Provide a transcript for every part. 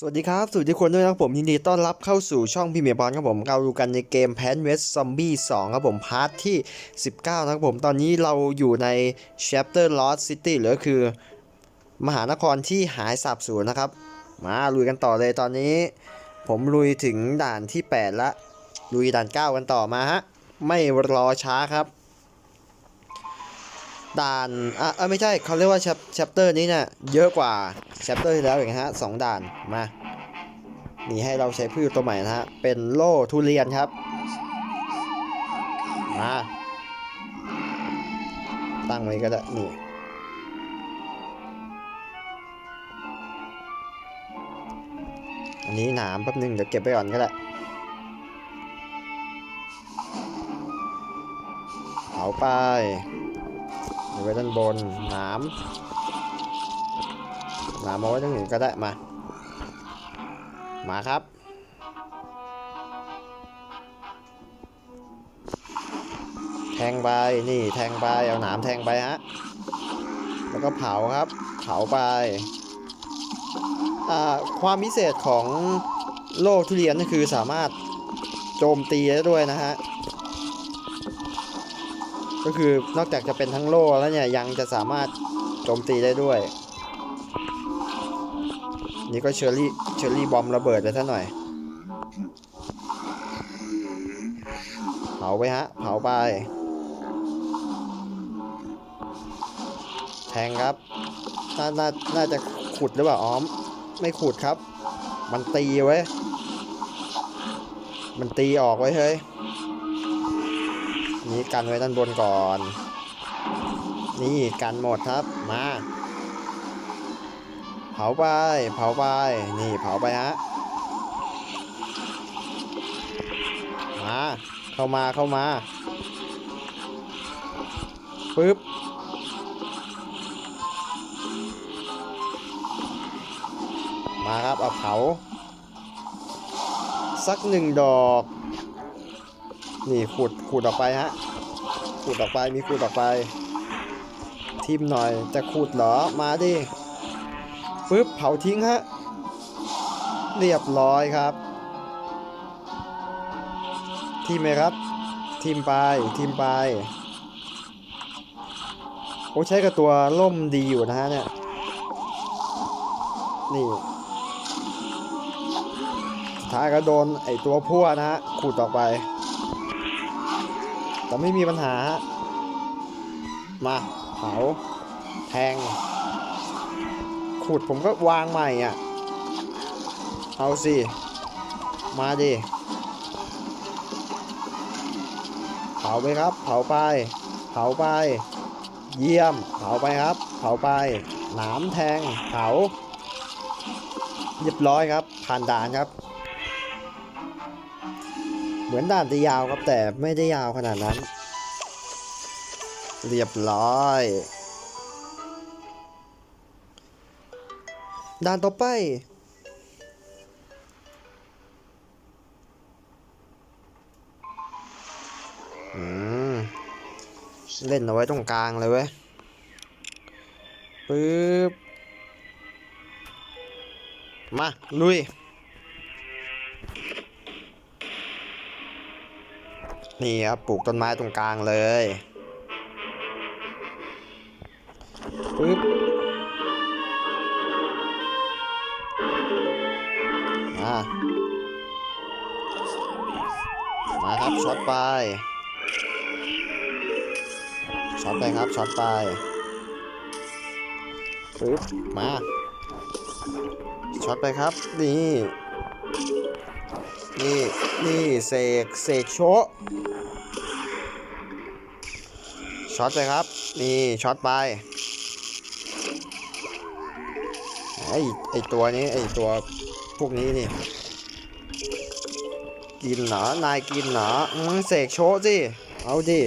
สวัสดีครับสวัสดีทุกคนด้วยนะครับผมยินดีต้อนรับเข้าสู่ช่องพี่เมียบอลครับผมเราดูกันในเกมแพนเวสซอมบี้2ครับผมพาร์ทที่ 19นะครับผมตอนนี้เราอยู่ใน Chapter Lost City หรือคือ มหานครที่หายสาบสูญนะครับ มาลุยกันต่อเลยตอนนี้ ผมลุยถึงด่านที่ 8 ละ ลุยด่าน 9 กันต่อมาฮะ ไม่รอช้าครับ ด่านอะไม่ใช่เขาเรียกว่า chapter นี้เนี่ยเยอะกว่า chapter ที่แล้วอีกนะฮะสองด่านมานี่ให้เราใช้พืชตัวใหม่นะฮะเป็นโล่ทุเรียนครับมาตั้งไว้ก็ได้นี่อันนี้หนามแป๊บนึงเดี๋ยวเก็บไปก่อนก็ได้เผาไป เอาไว้ด้านบนหนามหนามเอาไว้ตรงนี้ก็ได้มา มาครับแทงไปนี่แทงไปเอาหนามแทงไปฮะ แล้วก็เผาครับ เผาไป ความพิเศษของโลกทุเรียนก็คือสามารถโจมตีได้ด้วยนะฮะ ก็คือนอกจากจะเป็นทั้งโล่แล้วเนี่ยยังจะสามารถโจมตีได้ด้วย นี่ก็เชอร์รี่เชอร์รี่บอมระเบิดไปซะหน่อย เผาไปฮะ เผาไป แทงครับ น่า น่า น่าจะขุดหรือเปล่า อ้อม ไม่ขุดครับ มันตีไว้ มันตีออกไว้เฮ้ย นี่กันไว้ด้านบนก่อน นี่กันหมดครับ มา เผาไป เผาไป นี่เผาไปฮะ มา เข้ามา เข้ามา ปึ๊บมาครับ เอาเผา สักหนึ่งดอก นี่ขูดขูดออกไปฮะขูดออกไปมีขูดออกไป ทิมหน่อยจะขูดเหรอมาดิปึ๊บเผาทิ้งฮะเรียบร้อยครับทิมไหมครับทิมไปทิมไปโอ้ใช้กับตัวล่มดีอยู่นะฮะเนี่ยนี่สุดท้ายก็โดนไอตัวพั่วนะฮะขูดออกไป แต่ไม่มีปัญหาฮะมาเผาแทง ขุดผมก็วางใหม่อะ เอาสิ มาดิ เผาไปครับ เผาไป เผาไป เยี่ยม เผาไปครับ เผาไป หนามแทง เผา เรียบร้อยครับ ผ่านด่านครับ เหมือนด่านจะยาวครับแต่ไม่ได้ยาวขนาดนั้น เรียบร้อย ด่านต่อไปเล่นเอาไว้ตรงกลางเลยเว้ยปึ๊บ มา ลุย นี่ครับปลูกต้นไม้ตรงกลางเลยปึ๊บมามาครับช็อตไปช็อตไปครับช็อตไปปึ๊บมาช็อตไปครับนี่ นี่นี่เสกเสกโชะช็อตไปครับ นี่ช็อตไปไอไอตัวนี้ ไอตัวพวกนี้นี่กินเหรอนายกินเหรออืมเสกโชสิ เอาดิ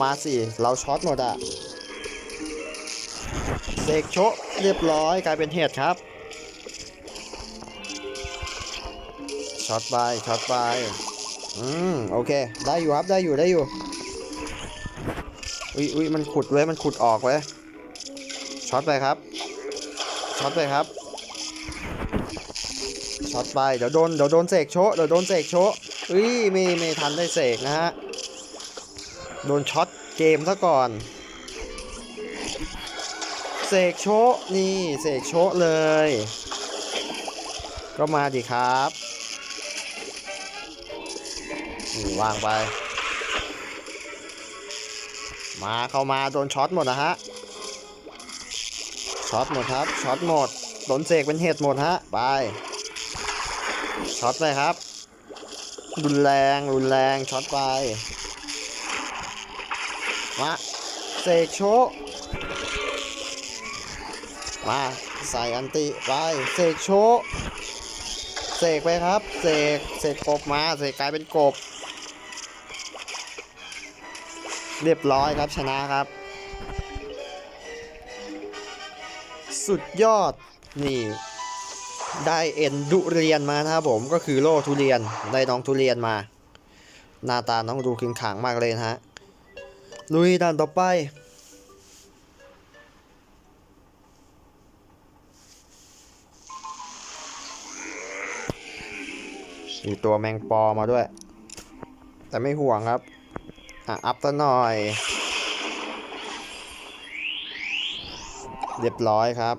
มาสิ เราช็อตหมดอะเสกโชเรียบร้อยกลายเป็นเห็ดครับ ช็อตไปช็อตไปอืมโอเค ได้อยู่ครับได้อยู่ได้อยู่อุ้ยอุ้ยมันขุดเว้ยมันขุดออกเว้ยช็อตไปครับช็อตไปครับช็อตไปเดี๋ยวโดนเดี๋ยวโดนเสกโชเดี๋ยวโดนเสกโชะเอ้ยไม่ไม่ทันได้เสกนะฮะโดนช็อตเกมซะก่อนเสกโชนี่เสกโชเลย ก็มาดิครับ วางไป มาเข้ามาโดนช็อตหมดนะฮะ ช็อตหมดครับ ช็อตหมดโดนเสกเป็นเห็ดหมดฮะ ไป ช็อตไปครับ รุนแรง รุนแรง ช็อตไป มาเสกโชมาใส่อันติไปเสกโชเสกไปครับ เสกเสกกบมา เสกกลายเป็นกบ เรียบร้อยครับชนะครับ สุดยอดนี่ได้เอ็นดุเรียนมานะครับผมก็คือโล่ทุเรียนได้น้องทุเรียนมา หน้าตาน้องดูขึงขังมากเลยนะฮะลุยด่านต่อไป มีตัวแมงปอมาด้วย แต่ไม่ห่วงครับ อะ อัพซะหน่อย เรียบร้อยครับ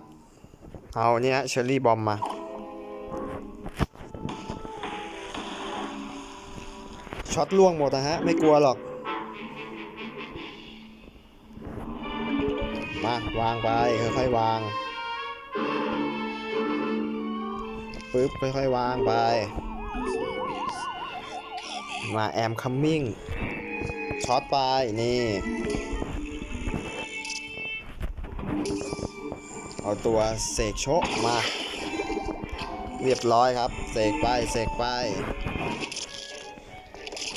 เอาเนี่ยเชอร์รี่บอมมา ช็อตล่วงหมดนะฮะ ไม่กลัวหรอก มา วางไป ค่อยๆวางปึ๊บ ค่อยๆวางไป มาแอมคัมมิ่ง ช็อตไปนี่เอาตัวเสกโชะมา เรียบร้อยครับ เสกไปเสกไป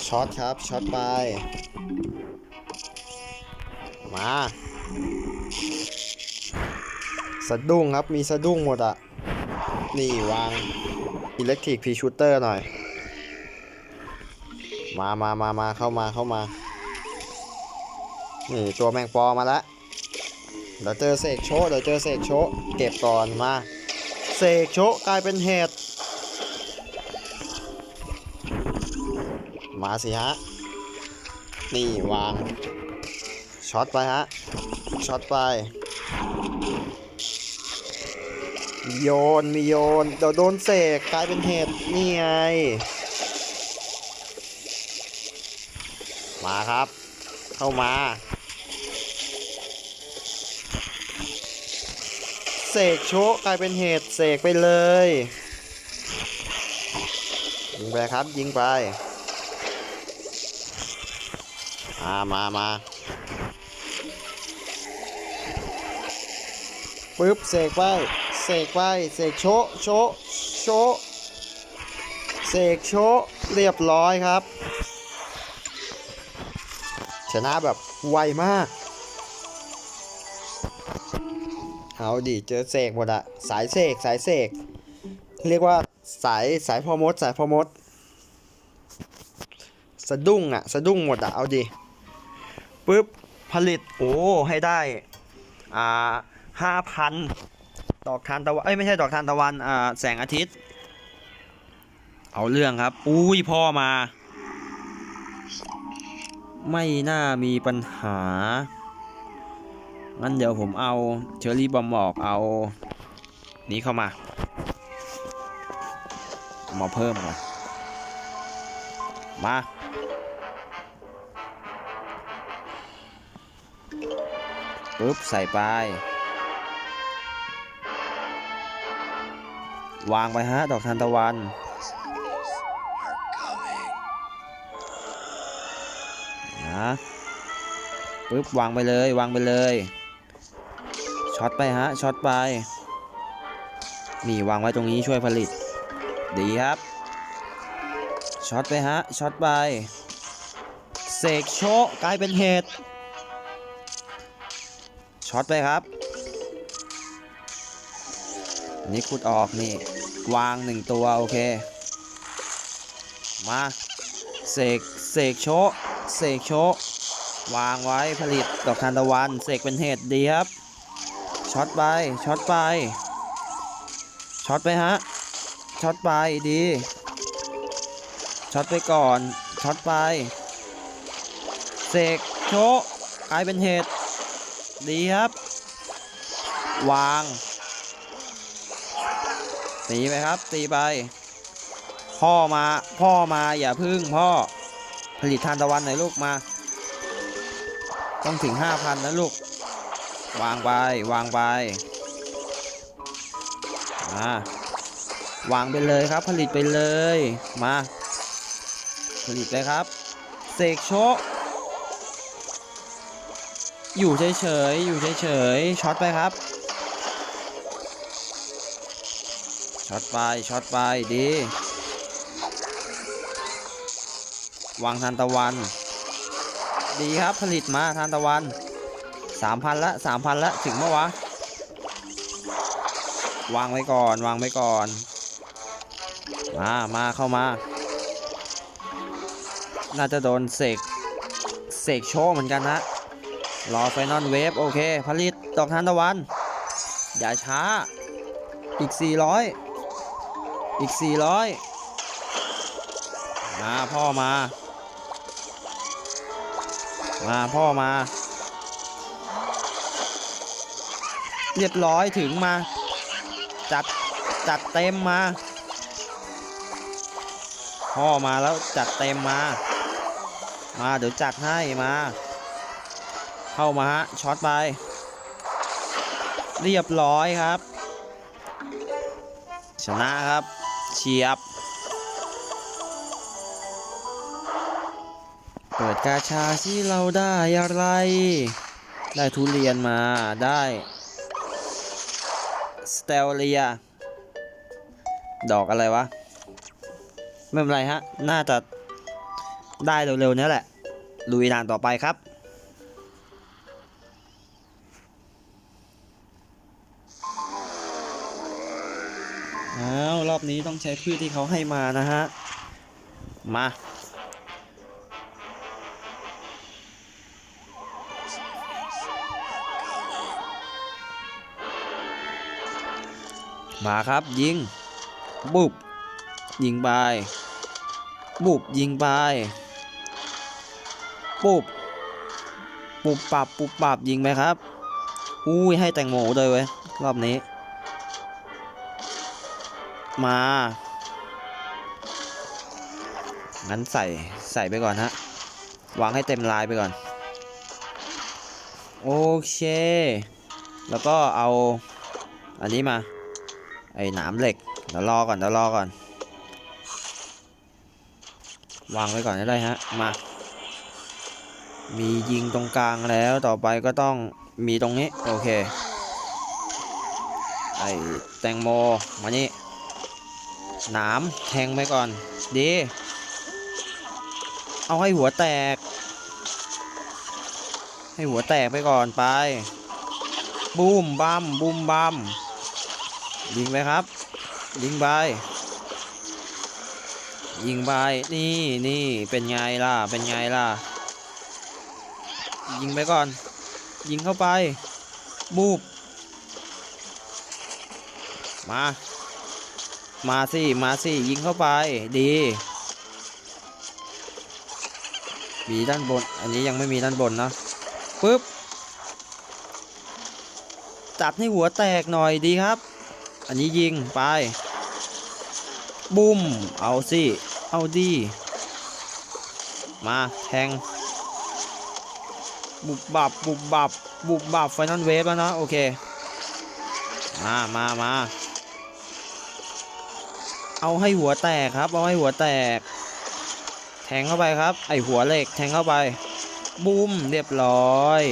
ช็อตครับช็อตไป มาสะดุ้งครับมีสะดุ้งหมดอะนี่วางอิเล็กทริกพีชูเตอร์หน่อย มามามามาเข้ามาเข้ามา นี่ตัวแมงปอมาแล้วเดี๋ยวเจอเสกโชเดี๋ยวเจอเสกโชเก็บก่อนมาเสกโชกลายเป็นเห็ดมาสิฮะ นี่วาง ช็อตไปฮะ ช็อตไป โยน มีโยน เดี๋ยวโดนเสกกลายเป็นเห็ดนี่ไง มาครับ เข้ามา เสกโชะกลายเป็นเห็ดเสกไปเลยยิงไปครับยิงไปมามามาปึ๊บเสกไปเสกไปเสกโชะโชะโชะเสกโชะเรียบร้อยครับ ชนะแบบไวมาก เอาดิเจอเสกหมดอะสายเสกสายเสกเรียกว่าสายสายพอมดสายพอมดสะดุ้งอะสะดุ้งหมดอะเอาดิปึ๊บผลิตโอ้ให้ได้อ่าห้าพันดอกทานตะวันเอ้ยไม่ใช่ดอกทานตะวันอ่าแสงอาทิตย์ เอาเรื่องครับ อุ้ยพ่อมา ไม่น่ามีปัญหา งั้นเดี๋ยวผมเอาเชอรี่บอมออกเอา นี้เข้ามามาเพิ่มก่อนมาปุ๊บใส่ไป วางไปฮะ ดอกทานตะวัน นะปึ๊บวางไปเลยวางไปเลย ช็อตไปฮะ ช็อตไป นี่วางไว้ตรงนี้ช่วยผลิต ดีครับ ช็อตไปฮะ ช็อตไป เสกโชกลายเป็นเห็ดช็อตไปครับนี่ขุดออกนี่ วางหนึ่งตัว โอเค มาเสกเสกโชเสกโชวางไว้ผลิตดอกทานตะวัน เสกเป็นเห็ดดีครับ ช็อตไป ช็อตไป ช็อตไปฮะ ช็อตไปดี ช็อตไปก่อน ช็อตไป เสกโชกลายเป็นเหตุ ดีครับ วางตีไปครับ ตีไป พ่อมา พ่อมาอย่าพึ่งพ่อ ผลิตทานตะวันหน่อยลูกมา ต้องถึง5,000นะลูก วางไปวางไปมาวางไปเลยครับ ผลิตไปเลยมา ผลิตเลยครับเสกโชะอยู่เฉยๆอยู่เฉยๆช็อตไปครับช็อตไปช็อตไปดีวางทานตะวัน ดีครับผลิตมาทานตะวัน 3,000ละ3,000ละถึงเมื่อวะ วางไว้ก่อน วางไว้ก่อน มา มาเข้ามา น่าจะโดนเสก เสกโชว์เหมือนกันนะ รอไฟนอลเวฟโอเค ผลิตดอกทานตะวัน อย่าช้า อีก 400 อีก 400 มาพ่อมา มาพ่อมา เรียบร้อยถึงมา จัดจัดเต็มมาพ่อมาแล้วจัดเต็มมา มาเดี๋ยวจัดให้มา เข้ามาฮะช็อตไป เรียบร้อยครับ ชนะครับเฉียบ เปิดกาชาที่เราได้อะไร ได้ทุเรียนมาได้ สเตลเลีย ดอกอะไรวะ ไม่เป็นไรฮะ น่าจะได้เร็วๆเนี้แหละ ลุยด่านต่อไปครับ อ้าว รอบนี้ต้องใช้พืชที่เขาให้มานะฮะ มา มาครับยิง บุบ ยิงไป บุบยิงไป ปุบ ปุบปับปุบปับยิงไปครับ อุ้ยให้แตงโมเลยเว้ยรอบนี้ มางั้นใส่ใส่ไปก่อนฮะ วางให้เต็มลายไปก่อน โอเค แล้วก็เอาอันนี้มา ไอ้หนามเหล็กเดี๋ยวรอก่อนเดี๋ยวรอก่อน วางไว้ก่อนได้ฮะ มา มียิงตรงกลางแล้วต่อไปก็ต้องมีตรงนี้ โอเค ไอ้แตงโมมานี่หนามแทงไปก่อน ดี เอาให้หัวแตก ให้หัวแตกไปก่อนไป บูมบัมบูมบัม ยิงไปครับ ยิงไปยิงไปนี่นี่เป็นไงล่ะ เป็นไงล่ะ ยิงไปก่อน ยิงเข้าไป บูบ มา มาสิ มาสิ ยิงเข้าไป ดีมีด้านบน อันนี้ยังไม่มีด้านบนนะปึ๊บ จัดให้หัวแตกหน่อยดีครับ อันนี้ยิงไปบุ้ม เอาสิ เอาดี มาแทง บุบบับ บุบบับ บุบบับไฟนอลเวฟแล้วนะ โอเค มามามาเอาให้หัวแตกครับ เอาให้หัวแตก แทงเข้าไปครับ ไอหัวเหล็กแทงเข้าไป บุ้ม เรียบร้อย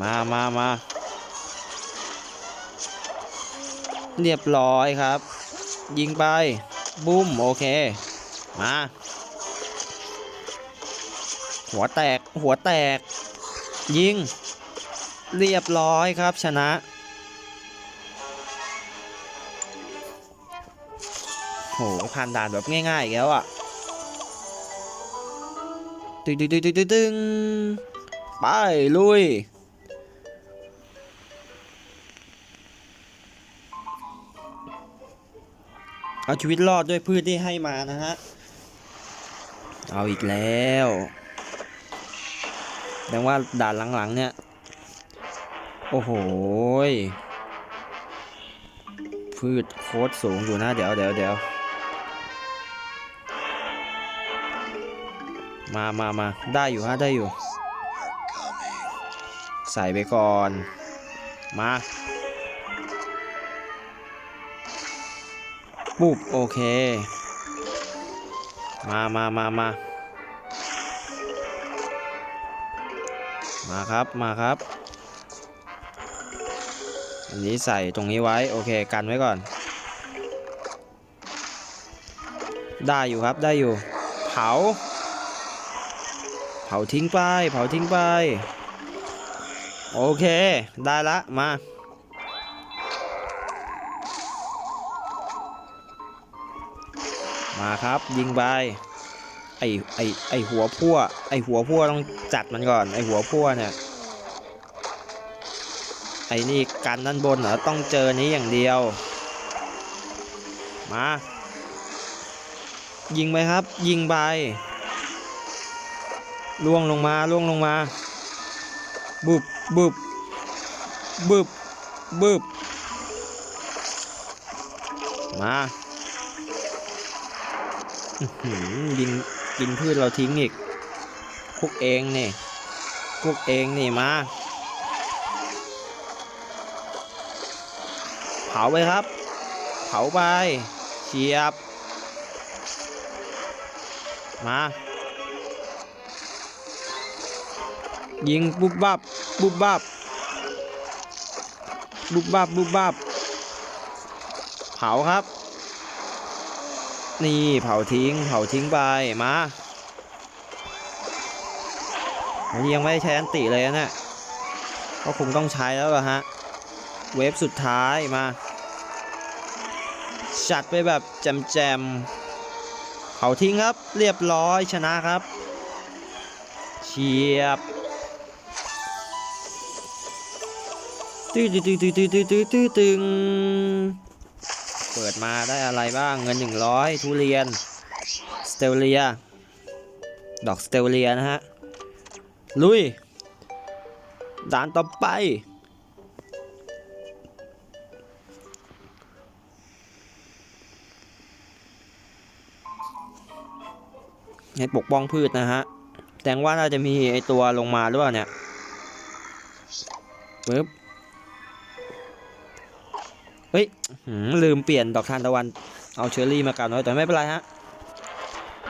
มามามา เรียบร้อยครับ ยิงไป บุ้ม โอเค มา หัวแตก หัวแตก ยิง เรียบร้อยครับ ชนะ โห ผ่านด่านแบบง่ายๆแล้วอะตึงตึงตึงตึงตึงตึงไป ลุย เอาชีวิตรอดด้วยพืชที่ให้มานะฮะ เอาอีกแล้วแสดงว่าด่านหลังๆเนี่ย โอ้โหพืชโคตรสูงอยู่นะ เดี๋ยวเดี๋ยวเดี๋ยวมามามาได้อยู่ฮะได้อยู่ ใส่ไปก่อน มา ปุ๊บโอเค มามามามามาครับมาครับ อันนี้ใส่ตรงนี้ไว้ โอเค กันไว้ก่อน ได้อยู่ครับได้อยู่ เผา เผาทิ้งไป เผาทิ้งไป โอเค ได้ละมา มาครับ ยิงไปไอไอไอหัวพั่วไอหัวพั่วต้องจัดมันก่อน ไอหัวพั่วเนี่ยไอนี่กันด้านบนเหรอต้องเจอนี้อย่างเดียว มา ยิงไปครับ ยิงไปล่วงลงมาล่วงลงมาบุบบุบบุบบุบมา ยิงกินพืชเราทิ้งอีกพวกเองนี่พวกเองนี่มาเผาไปครับ เผาไปเฉียบ มายิงบุบบับบุบบับบุบบับบุบบับเผาครับ นี่เผาทิ้ง เผาทิ้งไป มาอันนี้ยังไม่ได้ใช้อันติเลยนะเนี่ยก็คงต้องใช้แล้วล่ะฮะ เวฟสุดท้ายมา จัดไปแบบแจมๆ เผาทิ้งครับ เรียบร้อยชนะครับ เฉียบตื้อตื้อตื้อตื้อตื้อตื้อตื้ง เปิดมาได้อะไรบ้างเงิน 100 ทุเรียน สเตลเลีย ดอกสเตลเลียนะฮะ ลุย ด่านต่อไป ให้ปกป้องพืชนะฮะ แต่งว่าน่าจะมีไอตัวลงมาหรือเปล่าเนี่ยปึ๊บ เฮ้ยหืมลืมเปลี่ยนดอกทานตะวัน เอาเชอร์รี่มากันไว้แต่ไม่เป็นไรฮะ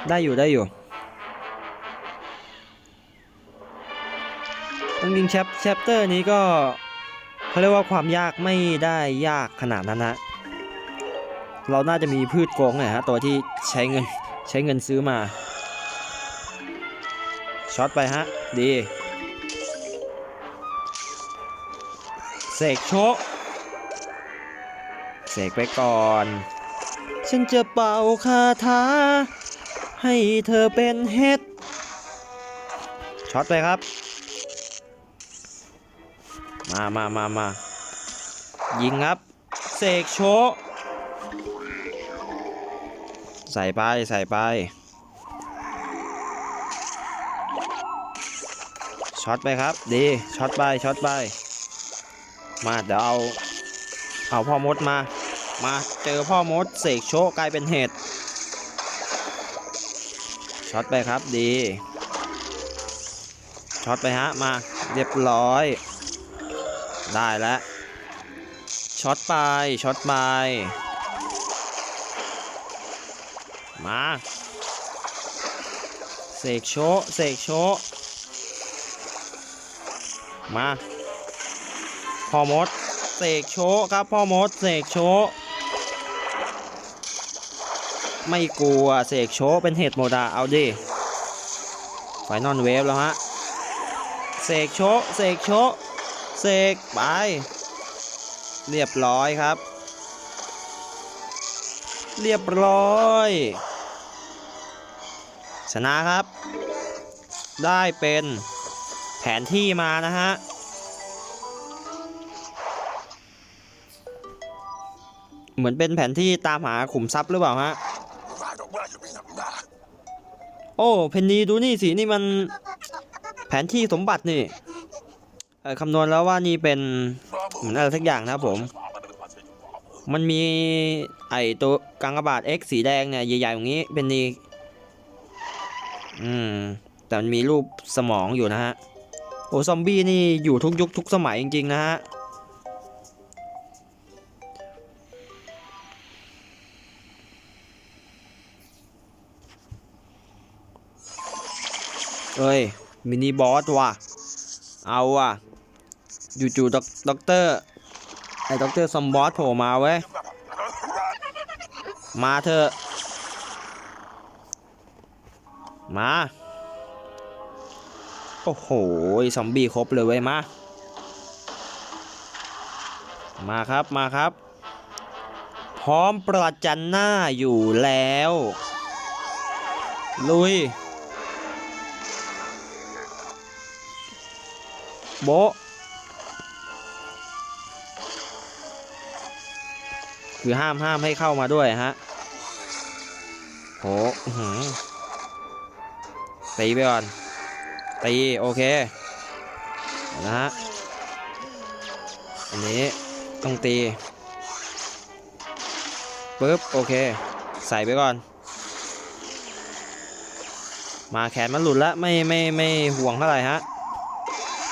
ได้อยู่ได้อยู่จริงๆแชปแชปเตอร์นี้ก็เขาเรียกว่าความยากไม่ได้ยากขนาดนั้นนะ เราน่าจะมีพืชโกงหน่อยฮะตัวที่ใช้เงินใช้เงินซื้อมา ช็อตไปฮะ ดี เสกโชะ เสกไปก่อน ฉันจะเป่าคาถาให้เธอเป็นเห็ดช็อตไปครับ มามามามายิงครับ เสกโชะใส่ไปใส่ไปช็อตไปครับ ดีช็อตไปช็อตไป มาเดี๋ยวเอา เอาพ่อมดมา มาเจอพ่อมดเสกโชกกลายเป็นเห็ดช็อตไปครับดีช็อตไปฮะมาเรียบร้อย ได้แล้วช็อตไปช็อตไปมาเสกโชเสกโชมาพ่อมดเสกโชครับพ่อมดเสกโช ไม่กลัวเสกโชว์เป็นเห็ดโมดาเอาดิไฟนอนเวฟแล้วฮะเสกโชว์เสกโชว์เสกไป เรียบร้อยครับ เรียบร้อย ชนะครับ ได้เป็นแผนที่มานะฮะเหมือนเป็นแผนที่ตามหาขุมทรัพย์หรือเปล่าฮะ โอ้เพนนีดูนี่สินี่มันแผนที่สมบัตินี่คำนวณแล้วว่านี่เป็นเหมือนอะไรสักอย่างนะผม มันมีไอตัวกังกบาท X สีแดงเนี่ยใหญ่ๆอย่างนี้เป็นนีอืมแต่มันมีรูปสมองอยู่นะฮะโอ้ซอมบี้นี่อยู่ทุกยุคทุกสมัยจริงๆนะฮะ เอ้ย มินิบอสว่ะ เอาว่ะจู่ๆด็อกด็อกเตอร์ ไอ้ด็อกเตอร์ซอมบอสโผล่มาเว้ย มาเถอะ มา โอ้โห ซอมบี้ครบเลยเว้ยมา มาครับ มาครับ พร้อมประจันหน้าอยู่แล้ว ลุย โบคือห้ามห้ามให้เข้ามาด้วยฮะโหหตีไปก่อน ตี โอเค นะฮะ อันนี้ต้องตีปึ๊บ โอเค ใส่ไปก่อน มาแขนมันหลุดแล้ว ไม่ไม่ไม่ห่วงเท่าไหร่ฮะ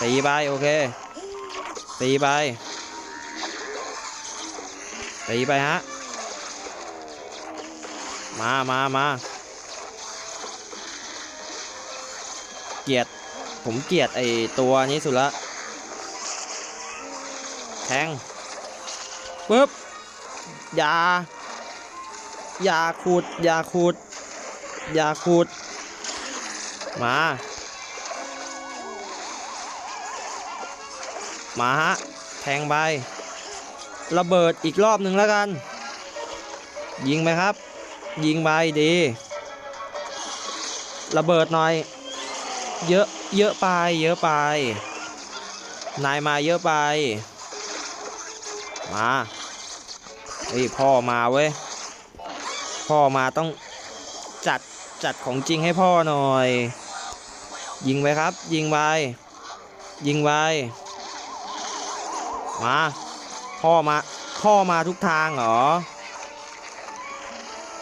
ตีไปโอเค ตีไป ตีไปฮะ มามามา เกียด ผมเกียดไอตัวนี้สุดละ แทงปึ๊บอยาอยาขูดอยาขูดอยาขูด มา มาฮะ แทงไป ระเบิดอีกรอบหนึ่งแล้วกัน ยิงไปครับ ยิงไปดี ระเบิดหน่อย เยอะ เยอะไป เยอะไป นายมาเยอะไป มาเฮ้ยพ่อมาเว้ย พ่อมาต้องจัดจัดของจริงให้พ่อหน่อย ยิงไปครับ ยิงไปยิงไป มาพ่อมาพ่อมาทุกทางเหรอ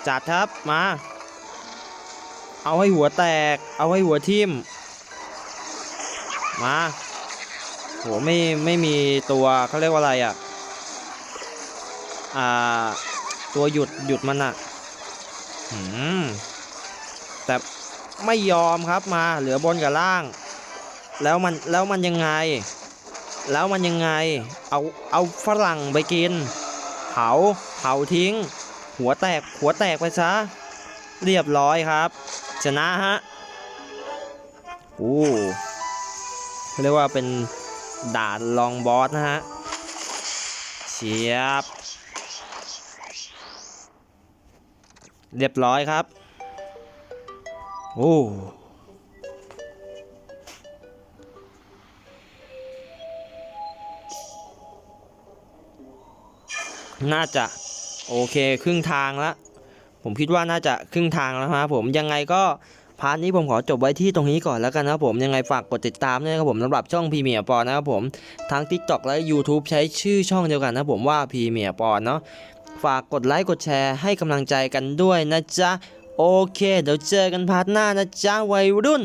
จัดครับมา เอาให้หัวแตก เอาให้หัวทิ่ม มาโหไม่ไม่มีตัวเขาเรียกว่าอะไรอะ อ่า ตัวหยุดหยุดมันอะหืมแต่ไม่ยอมครับมาเหลือบนกับล่าง แล้วมันแล้วมันยังไง แล้วมันยังไง เอาเอาฝรั่งไปกิน เผาเผาทิ้ง หัวแตกหัวแตกไปซะ เรียบร้อยครับ ชนะฮะโอ้เรียกว่าเป็นด่านลองบอสนะฮะเชียบ เรียบร้อยครับ โอ้ น่าจะโอเคครึ่งทางแล้วผมคิดว่าน่าจะครึ่งทางแล้วนะครับผมยังไงก็พาร์ทนี้ผมขอจบไว้ที่ตรงนี้ก่อนแล้วกันนะครับผมยังไงฝากกดติดตามด้วยนะครับผมสำหรับช่องพีเมียปอนะครับผมทั้ง TikTok และ YouTube ใช้ชื่อช่องเดียวกันนะผมว่าพีเมียปอเนาะฝากกดไลค์กดแชร์ให้กำลังใจกันด้วยนะจ๊ะ โอเค เดี๋ยวเจอกันพาร์ทหน้านะจ๊ะวัยรุ่น